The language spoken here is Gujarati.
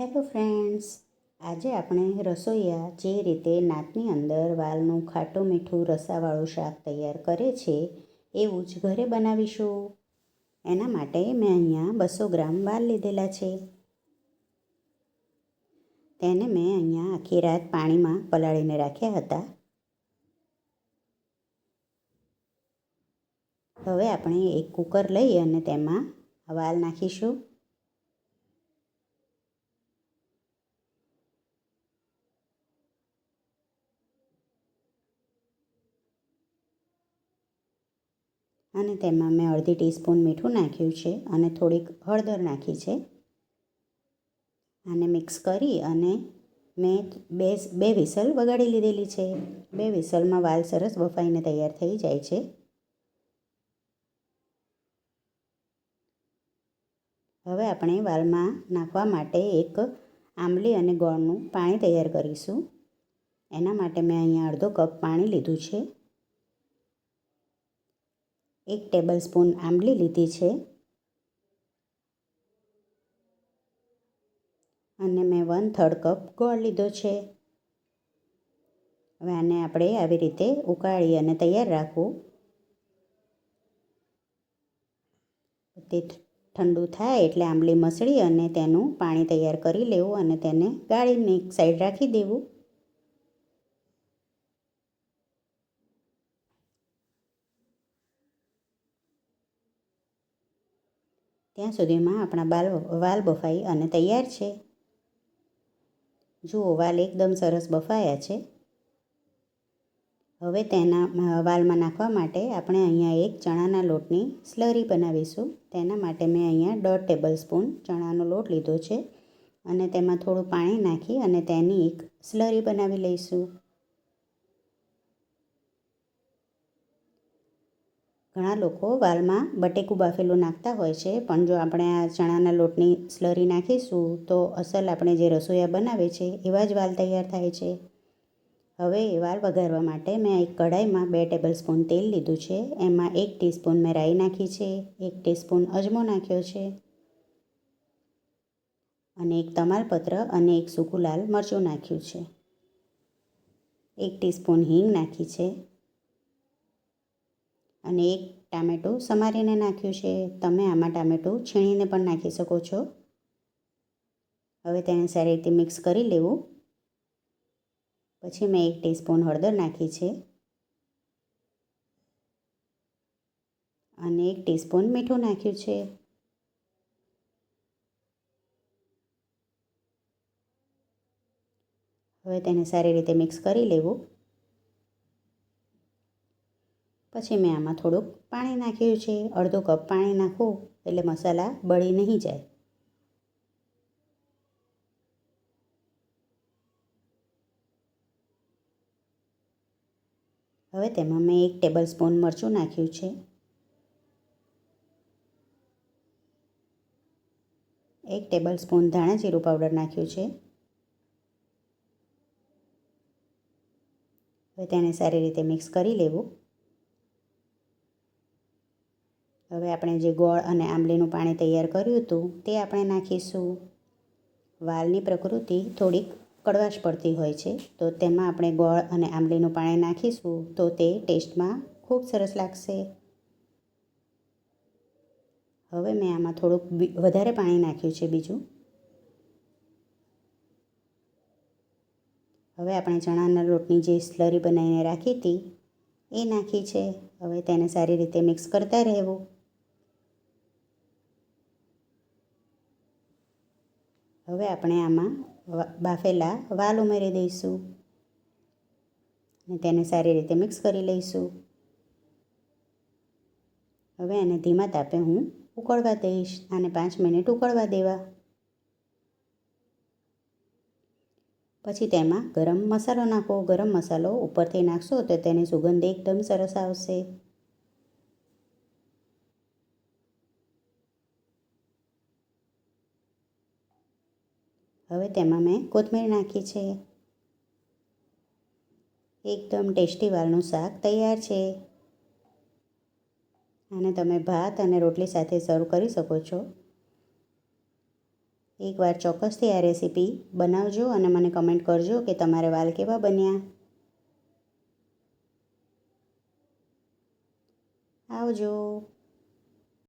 હેલો ફ્રેન્ડ્સ, આજે આપણે રસોઈયા જે રીતે નાતની અંદર વાલનું ખાટું મીઠું રસાવાળું શાક તૈયાર કરે છે, એવું જ ઘરે બનાવીશું. એના માટે મેં અહીંયા બસો ગ્રામ વાલ લીધેલા છે. તેને મેં અહીંયા આખી રાત પાણીમાં પલાળીને રાખ્યા હતા. હવે આપણે એક કુકર લઈ અને તેમાં વાલ નાખીશું. અને તેમાં મેં અડધી ટીસ્પૂન મીઠું નાખ્યું છે અને થોડીક હળદર નાખી છે. આને મિક્સ કરી અને મેં બે બે વિસલ વગાડી લીધેલી છે. બે વિસલમાં વાલ સરસ બફાઈને તૈયાર થઈ જાય છે. હવે આપણે વાલમાં નાખવા માટે એક આંબલી અને ગોળનું પાણી તૈયાર કરીશું. એના માટે મેં અહીંયા અડધો કપ પાણી લીધું છે. એક ટેબલ સ્પૂન આંબલી લીધી છે. અને મેં વન થર્ડ કપ ગોળ લીધો છે. હવે આને આપણે આવી રીતે ઉકાળી અને તૈયાર રાખવું. તે ઠંડુ થાય એટલે આંબલી મસળી અને તેનું પાણી તૈયાર કરી લેવું અને તેને ગાળીને એક સાઈડ રાખી દેવું. ત્યાં સુધીમાં આપણા બાલ, વાલ બફાઈ અને તૈયાર છે. જુઓ, વાલ એકદમ સરસ બફાયા છે. હવે તેના વાલમાં નાખવા માટે આપણે અહીંયા એક ચણાના લોટની સ્લરી બનાવીશું. તેના માટે મેં અહીંયા દોઢ ટેબલ સ્પૂન ચણાનો લોટ લીધો છે. અને તેમાં થોડું પાણી નાખી અને તેની એક સ્લરી બનાવી લઈશું. ઘણા લોકો વાલમાં બટેકું બાફેલું નાખતા હોય છે, પણ જો આપણે આ ચણાના લોટની સ્લરી નાખીશું, તો અસલ આપણે જે રસોઈયા બનાવે છે, એવા જ વાલ તૈયાર થાય છે. હવે એ વાલ વઘારવા માટે મેં એક કઢાઈમાં બે ટેબલ સ્પૂન તેલ લીધું છે, એમાં એક ટીસ્પૂન મેં રાઈ નાખી છે, એક ટીસ્પૂન અજમો નાખ્યો છે અને એક તમાલપત્ર અને એક સૂકું લાલ મરચું નાખ્યું છે. એક ટીસ્પૂન હિંગ નાખી છે અને એક ટામેટું સમારીને નાખ્યું છે. તમે આમાં ટામેટું છીણીને પણ નાખી શકો છો. હવે તેને સારી રીતે મિક્સ કરી લેવું. પછી મેં એક ટીસ્પૂન હળદર નાખી છે. અને એક ટીસ્પૂન મીઠું નાખ્યું છે. હવે તેને સારી રીતે મિક્સ કરી લેવું. પછી મેં આમાં થોડુંક પાણી નાખ્યું છે. અડધો કપ પાણી નાખવું એટલે મસાલા બળી નહીં જાય. હવે તેમાં મેં એક ટેબલ સ્પૂન મરચું નાખ્યું છે. એક ટેબલ સ્પૂન ધાણા જીરું પાવડર નાખ્યું છે. હવે તેને સારી રીતે મિક્સ કરી લેવું. હવે આપણે જે ગોળ અને આંબલીનું પાણી તૈયાર કર્યું હતું તે આપણે નાખીશું. વાલની પ્રકૃતિ થોડીક કડવાશ પડતી હોય છે, તો તેમાં આપણે ગોળ અને આંબલીનું પાણી નાખીશું, તો તે ટેસ્ટમાં ખૂબ સરસ લાગશે. હવે મેં આમાં થોડુંક વધારે પાણી નાખ્યું છે બીજું. હવે આપણે ચણાના લોટની જે સ્લરી બનાવીને રાખી હતી, એ નાખી છે. હવે તેને સારી રીતે મિક્સ કરતા રહેવું. હવે આપણે આમાં બાફેલા વાલ ઉમેરી દઈશું. અને તેને સારી રીતે મિક્સ કરી લઈશું. હવે એને ધીમા તાપે હું ઉકળવા દઈશ. આને પાંચ મિનિટ ઉકળવા દેવા. પછી તેમાં ગરમ મસાલો નાખો. ગરમ મસાલો ઉપરથી નાખશો તો તેની સુગંધ એકદમ સરસ આવશે. હવે તેમાં મેં કોથમીર નાખી છે. એકદમ ટેસ્ટી વાળનું શાક તૈયાર છે. અને તમે ભાત અને રોટલી સાથે સર્વ કરી શકો છો. એકવાર ચોક્કસથી આ રેસીપી બનાવજો અને મને કમેન્ટ કરજો કે તમારે વાલ કેવા બન્યા. આવજો.